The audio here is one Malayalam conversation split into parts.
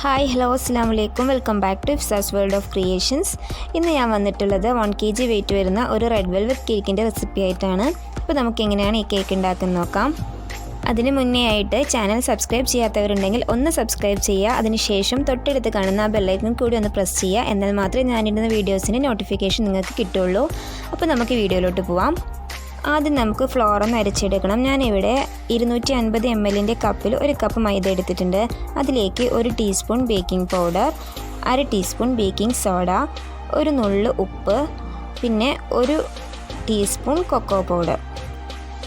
ഹായ് ഹലോ അസ്സാം വലൈക്കും welcome back to Ifsa's world of creations ഇന്ന് ഞാൻ വന്നിട്ടുള്ളത് വൺ കെ ജി വെയിറ്റ് വരുന്ന ഒരു റെഡ് വെൽവെറ്റ് കേക്കിന്റെ റെസിപ്പി ആയിട്ടാണ്. അപ്പോൾ നമുക്ക് എങ്ങനെയാണ് ഈ കേക്ക് ഉണ്ടാക്കുന്നത് നോക്കാം. അതിന് മുന്നേ ആയിട്ട് ചാനൽ സബ്സ്ക്രൈബ് ചെയ്യാത്തവരുണ്ടെങ്കിൽ ഒന്ന് സബ്സ്ക്രൈബ് ചെയ്യുക. അതിനുശേഷം തൊട്ടടുത്ത് കാണുന്ന ആ ബെല്ലൈക്കൺ കൂടി ഒന്ന് പ്രസ് ചെയ്യുക. എന്നാൽ മാത്രമേ ഞാനിടുന്ന വീഡിയോസിന് നോട്ടിഫിക്കേഷൻ നിങ്ങൾക്ക് കിട്ടുള്ളൂ. അപ്പോൾ നമുക്ക് വീഡിയോയിലോട്ട് പോവാം. ആദ്യം നമുക്ക് ഫ്ലോർ ഒന്ന് അരച്ചെടുക്കണം. ഞാനിവിടെ ഇരുന്നൂറ്റി അൻപത് എം എല്ലിന്റെ കപ്പിൽ ഒരു കപ്പ് മൈദ എടുത്തിട്ടുണ്ട്. അതിലേക്ക് ഒരു ടീസ്പൂൺ ബേക്കിംഗ് പൗഡർ അര ടീസ്പൂൺ ബേക്കിംഗ് സോഡ ഒരു നുള്ളു ഉപ്പ് പിന്നെ ഒരു ടീസ്പൂൺ കൊക്കോ പൗഡർ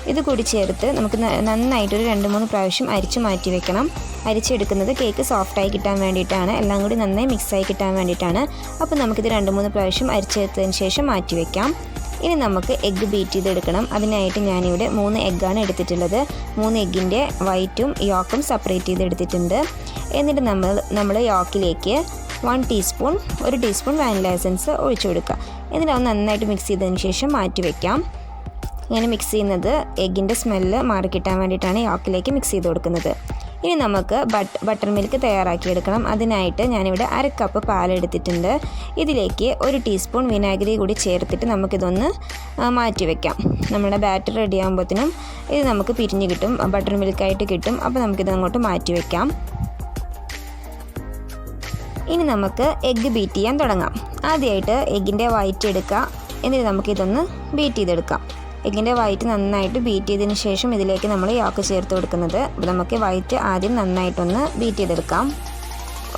ഇത് കൂടി ചേർത്ത് നമുക്ക് നന്നായിട്ട് നന്നായിട്ടൊരു രണ്ട് മൂന്ന് പ്രാവശ്യം അരിച്ചു മാറ്റി വെക്കണം. അരിച്ചെടുക്കുന്നത് കേക്ക് സോഫ്റ്റായി കിട്ടാൻ വേണ്ടിയിട്ടാണ്. എല്ലാം കൂടി നന്നായി മിക്സായി കിട്ടാൻ വേണ്ടിയിട്ടാണ്. അപ്പോൾ നമുക്കിത് രണ്ട് മൂന്ന് പ്രാവശ്യം അരിച്ചെടുത്തതിന് ശേഷം മാറ്റി വെക്കാം. ഇനി നമുക്ക് എഗ്ഗ് ബീറ്റ് ചെയ്തെടുക്കണം. അതിനായിട്ട് ഞാനിവിടെ മൂന്ന് എഗ്ഗാണ് എടുത്തിട്ടുള്ളത്. മൂന്ന് എഗ്ഗിന്റെ വൈറ്റും യോക്കും സെപ്പറേറ്റ് ചെയ്തെടുത്തിട്ടുണ്ട്. എന്നിട്ട് നമ്മൾ നമ്മൾ യോക്കിലേക്ക് വൺ ടീസ്പൂൺ ഒരു ടീസ്പൂൺ വാനില എസൻസ് ഒഴിച്ചു കൊടുക്കുക. എന്നിട്ട് അത് നന്നായിട്ട് മിക്സ് ചെയ്തതിന് ശേഷം മാറ്റി വയ്ക്കാം ഇങ്ങനെ മിക്സ് ചെയ്യുന്നത് എഗ്ഗിന്റെ സ്മെല്ല് മാറിക്കിട്ടാൻ വേണ്ടിയിട്ടാണ് യോക്കിലേക്ക് മിക്സ് ചെയ്ത് കൊടുക്കുന്നത്. ഇനി നമുക്ക് ബട്ട് ബട്ടർ മിൽക്ക് തയ്യാറാക്കിയെടുക്കണം. അതിനായിട്ട് ഞാനിവിടെ അര കപ്പ് പാലെടുത്തിട്ടുണ്ട്. ഇതിലേക്ക് ഒരു ടീസ്പൂൺ വിനാഗിരി കൂടി ചേർത്തിട്ട് നമുക്കിതൊന്ന് മാറ്റി വെക്കാം നമ്മുടെ ബാറ്റർ റെഡി ആകുമ്പോഴത്തേനും ഇത് നമുക്ക് പിരിഞ്ഞ് കിട്ടും. ബട്ടർ മിൽക്കായിട്ട് കിട്ടും. അപ്പോൾ നമുക്കിത് അങ്ങോട്ട് മാറ്റി വെക്കാം ഇനി നമുക്ക് എഗ്ഗ് ബീറ്റ് ചെയ്യാൻ തുടങ്ങാം. ആദ്യമായിട്ട് എഗ്ഗിന്റെ വൈറ്റ് എടുക്കുക എന്നിട്ട് നമുക്കിതൊന്ന് ബീറ്റ് ചെയ്തെടുക്കാം. എഗ്ഗിന്റെ വൈറ്റ് നന്നായിട്ട് ബീറ്റ് ചെയ്തതിന് ശേഷം ഇതിലേക്ക് നമ്മൾ യാക്ക് ചേർത്ത് കൊടുക്കുന്നത്. അപ്പോൾ നമുക്ക് വൈറ്റ് ആദ്യം നന്നായിട്ടൊന്ന് ബീറ്റ് ചെയ്തെടുക്കാം.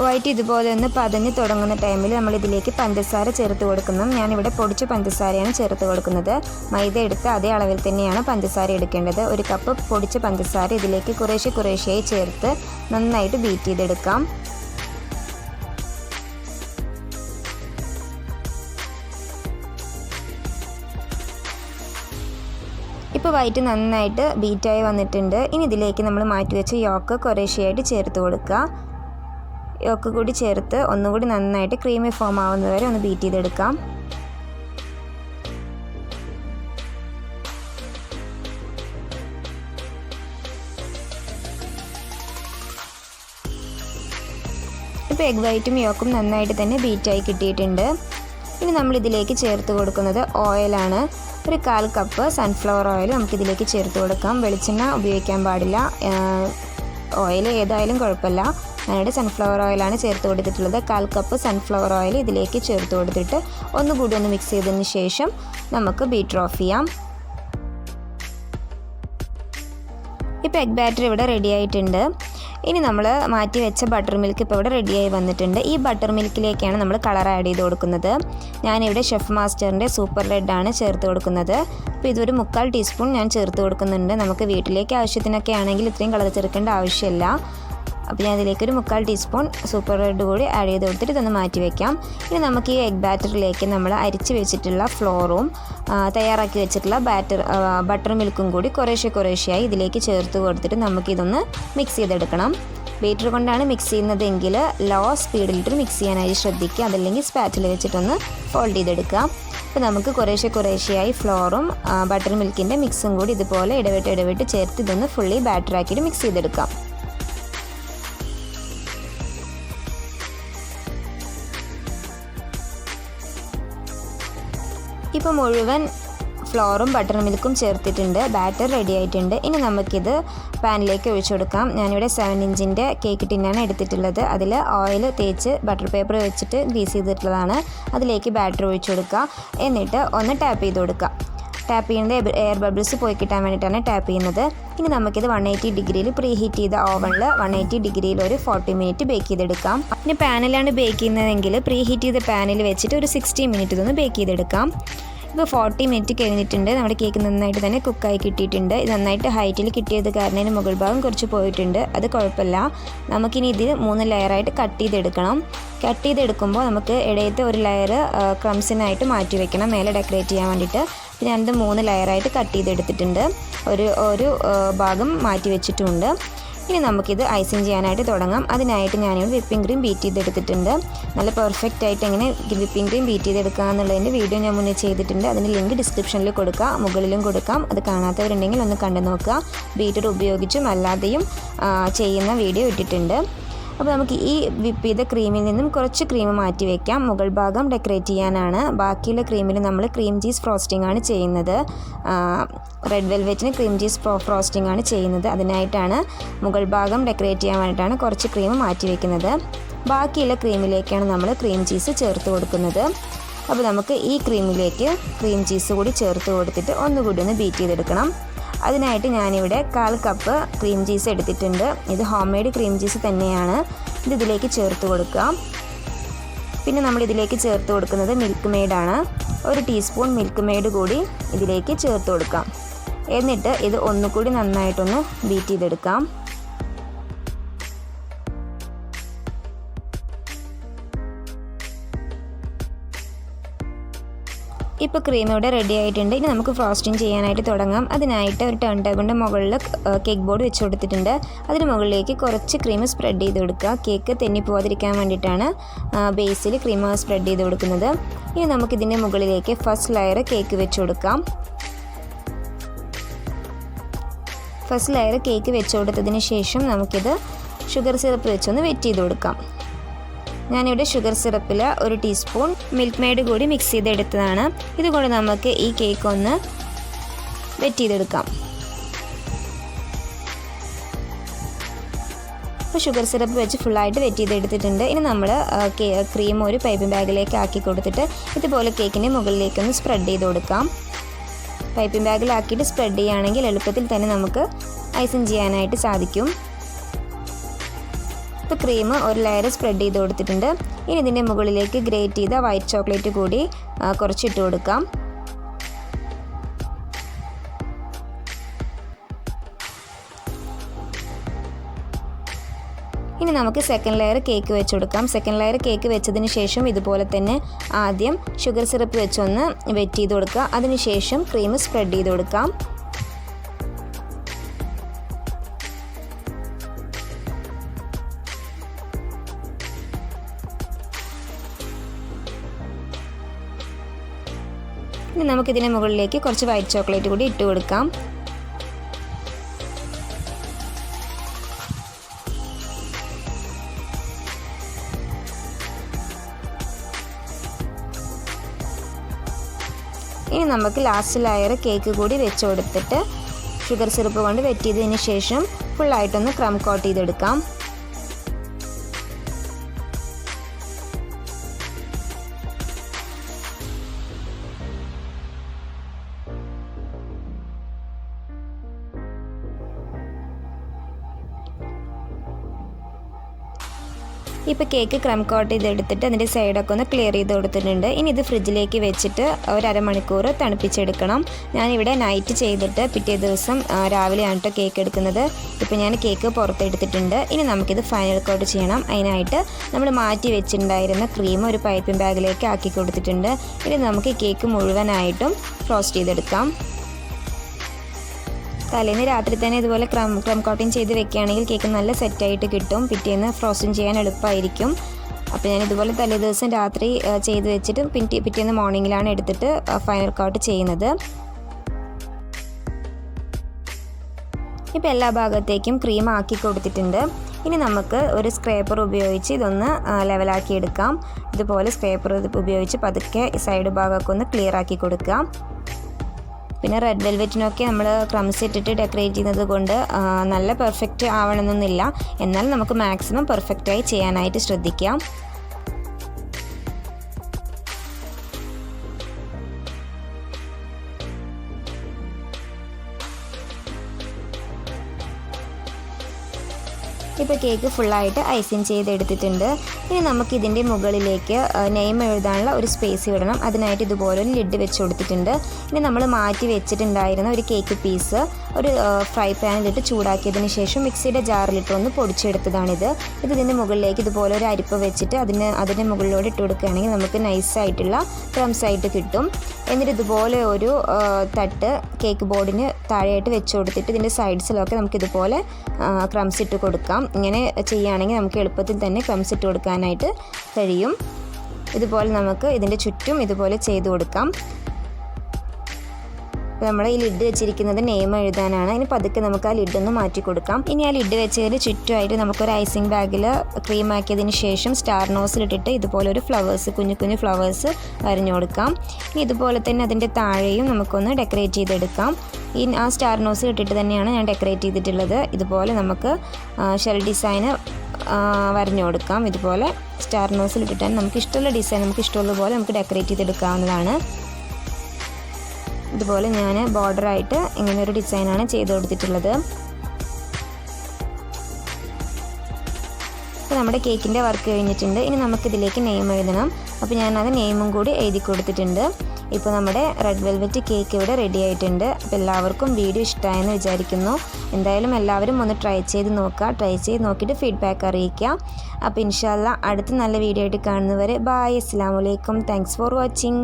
വൈറ്റ് ഇതുപോലെ ഒന്ന് പതഞ്ഞ് തുടങ്ങുന്ന ടൈമിൽ നമ്മൾ ഇതിലേക്ക് പഞ്ചസാര ചേർത്ത് കൊടുക്കുന്നു. ഞാനിവിടെ പൊടിച്ച പഞ്ചസാരയാണ് ചേർത്ത് കൊടുക്കുന്നത്. മൈദ എടുത്ത് അതേ അളവിൽ തന്നെയാണ് പഞ്ചസാര എടുക്കേണ്ടത്. ഒരു കപ്പ് പൊടിച്ച പഞ്ചസാര ഇതിലേക്ക് കുറേശ്ശെ കുറേശ്ശെയായി ചേർത്ത് നന്നായിട്ട് ബീറ്റ് ചെയ്തെടുക്കാം. ഇപ്പോൾ വൈറ്റ് നന്നായിട്ട് ബീറ്റായി വന്നിട്ടുണ്ട്. ഇനി ഇതിലേക്ക് നമ്മൾ മാറ്റി വെച്ച യോക്ക് കുറേശ്ശെയായിട്ട് ചേർത്ത് കൊടുക്കുക. യോക്ക് കൂടി ചേർത്ത് ഒന്നുകൂടി നന്നായിട്ട് ക്രീമി ഫോം ആവുന്നത് വരെ ഒന്ന് ബീറ്റ് ചെയ്തെടുക്കാം. ഇപ്പോൾ എഗ് വൈറ്റും യോക്കും നന്നായിട്ട് തന്നെ ബീറ്റായി കിട്ടിയിട്ടുണ്ട്. ഇനി നമ്മൾ ഇതിലേക്ക് ചേർത്ത് കൊടുക്കുന്നത് ഓയിലാണ്. ഒരു കാൽ കപ്പ് സൺഫ്ലവർ ഓയിൽ നമുക്കിതിലേക്ക് ചേർത്ത് കൊടുക്കാം. വെളിച്ചെണ്ണ ഉപയോഗിക്കാൻ പാടില്ല. ഓയിൽ ഏതായാലും കുഴപ്പമില്ല. ഞാനിവിടെ സൺഫ്ലവർ ഓയിലാണ് ചേർത്ത് കൊടുത്തിട്ടുള്ളത്. കാൽ കപ്പ് സൺഫ്ലവർ ഓയിൽ ഇതിലേക്ക് ചേർത്ത് കൊടുത്തിട്ട് ഒന്നുകൂടി ഒന്ന് മിക്സ് ചെയ്തതിന് ശേഷം നമുക്ക് ബീറ്റർ ഓഫ് ചെയ്യാം. ഇപ്പോൾ എഗ് ബാറ്റർ ഇവിടെ റെഡി ആയിട്ടുണ്ട്. ഇനി നമ്മൾ മാറ്റി വെച്ച ബട്ടർ മിൽക്ക് ഇപ്പോൾ ഇവിടെ റെഡിയായി വന്നിട്ടുണ്ട്. ഈ ബട്ടർ മിൽക്കിലേക്കാണ് നമ്മൾ കളർ ആഡ് ചെയ്ത് കൊടുക്കുന്നത്. ഞാനിവിടെ ഷെഫ് മാസ്റ്ററിന്റെ സൂപ്പർ റെഡാണ് ചേർത്ത് കൊടുക്കുന്നത്. അപ്പോൾ ഇതൊരു മുക്കാൽ ടീസ്പൂൺ ഞാൻ ചേർത്ത് കൊടുക്കുന്നുണ്ട്. നമുക്ക് വീട്ടിലേക്ക് ആവശ്യത്തിനൊക്കെ ആണെങ്കിൽ ഇത്രയും കളർ ചേർക്കേണ്ട ആവശ്യമില്ല. അപ്പോൾ ഞാൻ ഇതിലേക്ക് ഒരു മുക്കാൽ ടീസ്പൂൺ സൂപ്പർ റെഡ് കൂടി ആഡ് ചെയ്ത് കൊടുത്തിട്ട് ഇതൊന്ന് മാറ്റി വെക്കാം. ഇനി നമുക്ക് ഈ എഗ് ബാറ്ററിലേക്ക് നമ്മൾ അരിച്ച് വെച്ചിട്ടുള്ള ഫ്ലോറും തയ്യാറാക്കി വെച്ചിട്ടുള്ള ബാറ്റർ ബട്ടർ മിൽക്കും കൂടി കുറേശ്ശെ കുറേശ്ശെയായി ഇതിലേക്ക് ചേർത്ത് കൊടുത്തിട്ട് നമുക്കിതൊന്ന് മിക്സ് ചെയ്തെടുക്കണം. ബീറ്റർ കൊണ്ടാണ് മിക്സ് ചെയ്യുന്നതെങ്കിൽ ലോ സ്പീഡിലിട്ട് മിക്സ് ചെയ്യാനായി ശ്രദ്ധിക്കുക. അതല്ലെങ്കിൽ സ്പാറ്റിൽ വെച്ചിട്ടൊന്ന് ഫോൾഡ് ചെയ്തെടുക്കുക. അപ്പോൾ നമുക്ക് കുറേശ്ശെ കുറേശ്ശെയായി ഫ്ലോറും ബട്ടർ മിൽക്കിന്റെ മിക്സും കൂടി ഇതുപോലെ ഇടവിട്ട് ഇടവിട്ട് ചേർത്ത് ഇതൊന്ന് ഫുള്ളി ബാറ്ററാക്കിയിട്ട് മിക്സ് ചെയ്തെടുക്കാം. ഇപ്പോൾ മുഴുവൻ ഫ്ലോറും ബട്ടർ മിൽക്കും ചേർത്തിട്ടുണ്ട്. ബാറ്റർ റെഡി ആയിട്ടുണ്ട്. ഇനി നമുക്കിത് പാനിലേക്ക് ഒഴിച്ചു കൊടുക്കാം. ഞാനിവിടെ സെവൻ ഇഞ്ചിന്റെ കേക്ക് ടിന്നാണ് എടുത്തിട്ടുള്ളത്. അതിൽ ഓയിൽ തേച്ച് ബട്ടർ പേപ്പർ വെച്ചിട്ട് ഗ്രീസ് ചെയ്തിട്ടുള്ളതാണ്. അതിലേക്ക് ബാറ്റർ ഒഴിച്ചു കൊടുക്കുക. എന്നിട്ട് ഒന്ന് ടാപ്പ് ചെയ്ത് കൊടുക്കുക. ടാപ്പ് ചെയ്യുന്നത് എയർ ബബിൾസ് പോയി കിട്ടാൻ വേണ്ടിയിട്ടാണ് ടാപ്പ് ചെയ്യുന്നത്. ഇനി നമുക്കിത് വൺ എയ്റ്റി ഡിഗ്രിയിൽ പ്രീ ഹീറ്റ് ചെയ്ത ഓവനിൽ വൺ എയ്റ്റി ഡിഗ്രിയിൽ ഒരു ഫോർട്ടി മിനിറ്റ് ബേക്ക് ചെയ്തെടുക്കാം. ഇനി പാനിലാണ് ബേക്ക് ചെയ്യുന്നതെങ്കിൽ പ്രീ ഹീറ്റ് ചെയ്ത പാനിൽ വെച്ചിട്ട് ഒരു സിക്സ്റ്റി മിനിറ്റ് ഇതൊന്ന് ബേക്ക് ചെയ്തെടുക്കാം. ഇപ്പോൾ ഫോർട്ടി മിനിറ്റ് കഴിഞ്ഞിട്ടുണ്ട്. നമ്മുടെ കേക്ക് നന്നായിട്ട് തന്നെ കുക്കായി കിട്ടിയിട്ടുണ്ട്. ഇത് നന്നായിട്ട് ഹൈറ്റിൽ കിട്ടിയത് കാരണം ഇതിന് മുകൾ ഭാഗം കുറച്ച് പോയിട്ടുണ്ട്. അത് കുഴപ്പമില്ല. നമുക്കിനി ഇത് മൂന്ന് ലെയറായിട്ട് കട്ട് ചെയ്തെടുക്കണം. കട്ട് ചെയ്തെടുക്കുമ്പോൾ നമുക്ക് ഇടയത്തെ ഒരു ലെയർ ക്രംസിനായിട്ട് മാറ്റി വെക്കണം. മേലെ ഡെക്കറേറ്റ് ചെയ്യാൻ വേണ്ടിയിട്ട്. ഞാനിത് മൂന്ന് ലെയറായിട്ട് കട്ട് ചെയ്തെടുത്തിട്ടുണ്ട്. ഒരു ഒരു ഭാഗം മാറ്റി വെച്ചിട്ടുണ്ട്. ഇനി നമുക്കിത് ഐസിങ് ചെയ്യാനായിട്ട് തുടങ്ങാം. അതിനായിട്ട് ഞാനിവിടെ വിപ്പിംഗ് ക്രീം ബീറ്റ് ചെയ്തെടുത്തിട്ടുണ്ട്. നല്ല പെർഫെക്റ്റ് ആയിട്ട് എങ്ങനെ വിപ്പിംഗ് ക്രീം ബീറ്റ് ചെയ്തെടുക്കുക എന്നുള്ളതിന്റെ വീഡിയോ ഞാൻ മുന്നേ ചെയ്തിട്ടുണ്ട്. അതിന്റെ ലിങ്ക് ഡിസ്ക്രിപ്ഷനിൽ കൊടുക്കാം മുകളിലും കൊടുക്കാം. അത് കാണാത്തവരുണ്ടെങ്കിൽ ഒന്ന് കണ്ടു നോക്കുക. ബീറ്റർ ഉപയോഗിച്ചും അല്ലാതെയും ചെയ്യുന്ന വീഡിയോ ഇട്ടിട്ടുണ്ട്. അപ്പോൾ നമുക്ക് ഈ വിപ്പ് ചെയ്ത ക്രീമിൽ നിന്നും കുറച്ച് ക്രീം മാറ്റി വയ്ക്കാം മുകൾ ഭാഗം ഡെക്കറേറ്റ് ചെയ്യാനാണ്. ബാക്കിയുള്ള ക്രീമിൽ നമ്മൾ ക്രീം ചീസ് ഫ്രോസ്റ്റിംഗ് ആണ് ചെയ്യുന്നത്. റെഡ് വെൽവെറ്റിന് ക്രീം ചീസ് ഫ്രോ ഫ്രോസ്റ്റിംഗ് ആണ് ചെയ്യുന്നത്. അതിനായിട്ടാണ് മുകൾ ഭാഗം ഡെക്കറേറ്റ് ചെയ്യാൻ വേണ്ടിയിട്ടാണ് കുറച്ച് ക്രീം മാറ്റി വയ്ക്കുന്നത് ബാക്കിയുള്ള ക്രീമിലേക്കാണ് നമ്മൾ ക്രീം ചീസ് ചേർത്ത് കൊടുക്കുന്നത്. അപ്പോൾ നമുക്ക് ഈ ക്രീമിലേക്ക് ക്രീം ചീസ് കൂടി ചേർത്ത് കൊടുത്തിട്ട് ഒന്നുകൂടി ഒന്ന് ബീറ്റ് ചെയ്തെടുക്കണം. അതിനായിട്ട് ഞാനിവിടെ കാൽ കപ്പ് ക്രീം ചീസ് എടുത്തിട്ടുണ്ട്. ഇത് ഹോം മെയ്ഡ് ക്രീം ചീസ് തന്നെയാണ്. ഇത് ഇതിലേക്ക് ചേർത്ത് കൊടുക്കാം. പിന്നെ നമ്മൾ ഇതിലേക്ക് ചേർത്ത് കൊടുക്കുന്നത് മിൽക്ക് മെയ്ഡാണ് ഒരു ടീസ്പൂൺ മിൽക്ക് മെയ്ഡ് കൂടി ഇതിലേക്ക് ചേർത്ത് കൊടുക്കാം. എന്നിട്ട് ഇത് ഒന്നുകൂടി നന്നായിട്ടൊന്ന് ബീറ്റ് ചെയ്തെടുക്കാം. ഇപ്പോൾ ക്രീം ഇവിടെ റെഡി ആയിട്ടുണ്ട്. ഇനി നമുക്ക് ഫ്രോസ്റ്റിംഗ് ചെയ്യാനായിട്ട് തുടങ്ങാം. അതിനായിട്ട് ഒരു ടേൺ ടേബിളിന്റെ മുകളിൽ കേക്ക് ബോർഡ് വെച്ച് കൊടുത്തിട്ടുണ്ട്. അതിന് മുകളിലേക്ക് കുറച്ച് ക്രീം സ്പ്രെഡ് ചെയ്ത് കൊടുക്കുക കേക്ക് തെന്നിപ്പോവാതിരിക്കാൻ വേണ്ടിയിട്ടാണ് ബേസിൽ ക്രീം സ്പ്രെഡ് ചെയ്ത് കൊടുക്കുന്നത്. ഇനി നമുക്കിതിന്റെ മുകളിലേക്ക് ഫസ്റ്റ് ലെയർ കേക്ക് വെച്ച് കൊടുക്കാം. ഫസ്റ്റ് ലെയർ കേക്ക് വെച്ച് കൊടുത്തതിന് ശേഷം നമുക്കിത് ഷുഗർ സിറപ്പ് വെച്ചൊന്ന് വെറ്റ് ചെയ്ത് കൊടുക്കാം. ഞാനിവിടെ ഷുഗർ സിറപ്പിൽ ഒരു ടീസ്പൂൺ മിൽക്ക് മെയ്ഡ് കൂടി മിക്സ് ചെയ്തെടുത്തതാണ്. ഇതുകൊണ്ട് നമുക്ക് ഈ കേക്ക് ഒന്ന് വെറ്റ് ചെയ്തെടുക്കാം അപ്പോൾ ഷുഗർ സിറപ്പ് വെച്ച് ഫുള്ളായിട്ട് വെറ്റ് ചെയ്തെടുത്തിട്ടുണ്ട് ഇനി നമ്മൾ ക്രീം ഒരു പൈപ്പിംഗ് ബാഗിലേക്ക് ആക്കി കൊടുത്തിട്ട് ഇതുപോലെ കേക്കിന്റെ മുകളിലേക്കൊന്ന് സ്പ്രെഡ് ചെയ്ത് കൊടുക്കാം. പൈപ്പിംഗ് ബാഗിലാക്കിയിട്ട് സ്പ്രെഡ് ചെയ്യുകയാണെങ്കിൽ എളുപ്പത്തിൽ തന്നെ നമുക്ക് ഐസിങ് ചെയ്യാനായിട്ട് സാധിക്കും. ക്രീം ഒരു ലെയർ സ്പ്രെഡ് ചെയ്ത് കൊടുത്തിട്ടുണ്ട്. ഇനി ഇതിന്റെ മുകളിലേക്ക് ഗ്രേറ്റ് ചെയ്ത വൈറ്റ് ചോക്ലേറ്റ് കൂടി കുറച്ചിട്ട് കൊടുക്കാം. ഇനി നമുക്ക് സെക്കൻഡ് ലെയർ കേക്ക് വെച്ച് കൊടുക്കാം. സെക്കൻഡ് ലെയർ കേക്ക് വെച്ചതിന് ശേഷം ഇതുപോലെ തന്നെ ആദ്യം ഷുഗർ സിറപ്പ് വെച്ചൊന്ന് വെറ്റ് ചെയ്ത് കൊടുക്കുക. അതിനുശേഷം ക്രീം സ്പ്രെഡ് ചെയ്ത് കൊടുക്കാം. ഇനി നമുക്കിതിന് മുകളിലേക്ക് കുറച്ച് വൈറ്റ് ചോക്ലേറ്റ് കൂടി ഇട്ട് കൊടുക്കാം. ഇനി നമുക്ക് ലാസ്റ്റ് ലെയർ കേക്ക് കൂടി വെച്ച് കൊടുത്തിട്ട് ഷുഗർ സിറപ്പ് കൊണ്ട് വെറ്റ് ചെയ്തതിന് ശേഷം ഫുള്ളായിട്ടൊന്ന് ക്രം കോട്ട് ചെയ്തെടുക്കാം. ഇപ്പോൾ കേക്ക് ക്രം കോട്ട് ചെയ്തെടുത്തിട്ട് അതിന്റെ സൈഡൊക്കെ ഒന്ന് ക്ലിയർ ചെയ്ത് കൊടുത്തിട്ടുണ്ട്. ഇനി ഇത് ഫ്രിഡ്ജിലേക്ക് വെച്ചിട്ട് ഒരു അരമണിക്കൂർ തണുപ്പിച്ചെടുക്കണം. ഞാനിവിടെ നൈറ്റ് ചെയ്തിട്ട് പിറ്റേ ദിവസം രാവിലെയാണ് കേട്ടോ കേക്ക് എടുക്കുന്നത്. ഇപ്പോൾ ഞാൻ കേക്ക് പുറത്തെടുത്തിട്ടുണ്ട്. ഇനി നമുക്കിത് ഫൈനൽ കോട്ട് ചെയ്യണം. അതിനായിട്ട് നമ്മൾ മാറ്റി വെച്ചിട്ടുണ്ടായിരുന്ന ക്രീം ഒരു പൈപ്പിംഗ് ബാഗിലേക്ക് ആക്കി കൊടുത്തിട്ടുണ്ട്. ഇനി നമുക്ക് കേക്ക് മുഴുവനായിട്ടും ഫ്രോസ്റ്റ് ചെയ്തെടുക്കാം. തലേന്ന് രാത്രി തന്നെ ഇതുപോലെ ക്രം ക്രം കോട്ടിങ് ചെയ്ത് വെക്കുകയാണെങ്കിൽ കേക്ക് നല്ല സെറ്റായിട്ട് കിട്ടും. പിറ്റേന്ന് ഫ്രോസൺ ചെയ്യാൻ എളുപ്പമായിരിക്കും. അപ്പോൾ ഞാൻ ഇതുപോലെ തലേ ദിവസം രാത്രി ചെയ്ത് വെച്ചിട്ട് പിറ്റേ പിറ്റേന്ന് മോർണിംഗിലാണ് എടുത്തിട്ട് ഫൈനൽ കോട്ട് ചെയ്യുന്നത്. ഇപ്പോൾ എല്ലാ ഭാഗത്തേക്കും ക്രീം ആക്കി കൊടുത്തിട്ടുണ്ട്. ഇനി നമുക്ക് ഒരു സ്ക്രേപ്പർ ഉപയോഗിച്ച് ഇതൊന്ന് ലെവലാക്കി എടുക്കാം. ഇതുപോലെ സ്ക്രേപ്പർ ഉപയോഗിച്ച് പതുക്കെ സൈഡ് ഭാഗമൊക്കെ ഒന്ന് ക്ലിയർ ആക്കി കൊടുക്കാം. പിന്നെ റെഡ് വെൽവെറ്റിനൊക്കെ നമ്മൾ ക്രംസ് ഇട്ടിട്ട് ഡെക്കറേറ്റ് ചെയ്യുന്നത് കൊണ്ട് നല്ല പെർഫെക്റ്റ് ആവണമെന്നൊന്നുമില്ല എന്നാൽ നമുക്ക് മാക്സിമം പെർഫെക്റ്റായി ചെയ്യാനായിട്ട് ശ്രദ്ധിക്കാം. ഇപ്പോൾ കേക്ക് ഫുള്ളായിട്ട് ഐസിങ് ചെയ്തെടുത്തിട്ടുണ്ട്. ഇനി നമുക്ക് ഇതിന്റെ മുകളിലേക്ക് നെയിം എഴുതാനുള്ള ഒരു സ്പേസ് വിടണം അതിനായിട്ട് ഇതുപോലെ ഒരു ലിഡ് വെച്ച് കൊടുത്തിട്ടുണ്ട്. ഇനി നമ്മൾ മാറ്റി വെച്ചിട്ടുണ്ടായിരുന്ന ഒരു കേക്ക് പീസ് ഒരു ഫ്രൈ പാനിലിട്ട് ചൂടാക്കിയതിന് ശേഷം മിക്സിയുടെ ജാറിലിട്ട് ഒന്ന് പൊടിച്ചെടുത്തതാണിത്. ഇത് ഇതിന്റെ മുകളിലേക്ക് ഇതുപോലെ ഒരു അരിപ്പ് വെച്ചിട്ട് അതിന് അതിന്റെ മുകളിലൂടെ ഇട്ട് കൊടുക്കുകയാണെങ്കിൽ നമുക്ക് നൈസായിട്ടുള്ള ക്രംസ് ആയിട്ട് കിട്ടും. എന്നിട്ട് ഇതുപോലെ ഒരു തട്ട് കേക്ക് ബോർഡിന് താഴെയായിട്ട് വെച്ച് കൊടുത്തിട്ട് ഇതിന്റെ സൈഡ്സിലൊക്കെ നമുക്ക് ഇതുപോലെ ക്രംസ് ഇട്ട് കൊടുക്കാം. ഇങ്ങനെ ചെയ്യുകയാണെങ്കിൽ നമുക്ക് എളുപ്പത്തിൽ തന്നെ ക്രംസ് ഇട്ട് കൊടുക്കാനായിട്ട് കഴിയും. ഇതുപോലെ നമുക്ക് ഇതിന്റെ ചുറ്റും ഇതുപോലെ ചെയ്ത് കൊടുക്കാം. അപ്പോൾ നമ്മൾ ഈ ലിഡ് വെച്ചിരിക്കുന്നത് നെയിം എഴുതാനാണ്. ഇനി പതുക്കെ നമുക്ക് ആ ലിഡ് ഒന്ന് മാറ്റി കൊടുക്കാം. ഇനി ആ ലിഡ് വെച്ചതിന് ചുറ്റുമായിട്ട് നമുക്കൊരു ഐസിങ് ബാഗിൽ ക്രീം ആക്കിയതിന് ശേഷം സ്റ്റാർ നോസിലിട്ടിട്ട് ഇതുപോലെ ഒരു ഫ്ലവേഴ്സ് കുഞ്ഞു കുഞ്ഞു ഫ്ലവേഴ്സ് വരഞ്ഞു കൊടുക്കാം. ഇനി ഇതുപോലെ തന്നെ അതിന്റെ താഴെയും നമുക്കൊന്ന് ഡെക്കറേറ്റ് ചെയ്തെടുക്കാം. ഈ ആ സ്റ്റാർ നോസ് ഇട്ടിട്ട് തന്നെയാണ് ഞാൻ ഡെക്കറേറ്റ് ചെയ്തിട്ടുള്ളത്. ഇതുപോലെ നമുക്ക് ഷെൽ ഡിസൈന് വരഞ്ഞു കൊടുക്കാം. ഇതുപോലെ സ്റ്റാർ നോസിൽ ഇട്ടിട്ടാണ്. നമുക്ക് ഇഷ്ടമുള്ള ഡിസൈൻ നമുക്ക് ഇഷ്ടമുള്ള പോലെ നമുക്ക് ഡെക്കറേറ്റ് ചെയ്തെടുക്കാവുന്നതാണ്. ഇതുപോലെ ഞാൻ ബോർഡറായിട്ട് ഇങ്ങനെ ഒരു ഡിസൈനാണ് ചെയ്ത് കൊടുത്തിട്ടുള്ളത്. അപ്പോൾ നമ്മുടെ കേക്കിന്റെ വർക്ക് കഴിഞ്ഞിട്ടുണ്ട്. ഇനി നമുക്കിതിലേക്ക് നെയിം എഴുതണം. അപ്പോൾ ഞാനത് നെയിമും കൂടി എഴുതി കൊടുത്തിട്ടുണ്ട്. ഇപ്പോൾ നമ്മുടെ റെഡ് വെൽവെറ്റ് കേക്ക് ഇവിടെ റെഡി ആയിട്ടുണ്ട്. അപ്പോൾ എല്ലാവർക്കും വീഡിയോ ഇഷ്ടമായെന്ന് വിചാരിക്കുന്നു. എന്തായാലും എല്ലാവരും ഒന്ന് ട്രൈ ചെയ്ത് നോക്കുക. ട്രൈ ചെയ്ത് നോക്കിയിട്ട് ഫീഡ്ബാക്ക് അറിയിക്കുക. അപ്പോൾ ഇൻഷാല്ല അടുത്ത നല്ല വീഡിയോ ആയിട്ട് കാണുന്നവരെ ബായ് അസ്സാം വലൈക്കും താങ്ക്സ് ഫോർ വാച്ചിങ്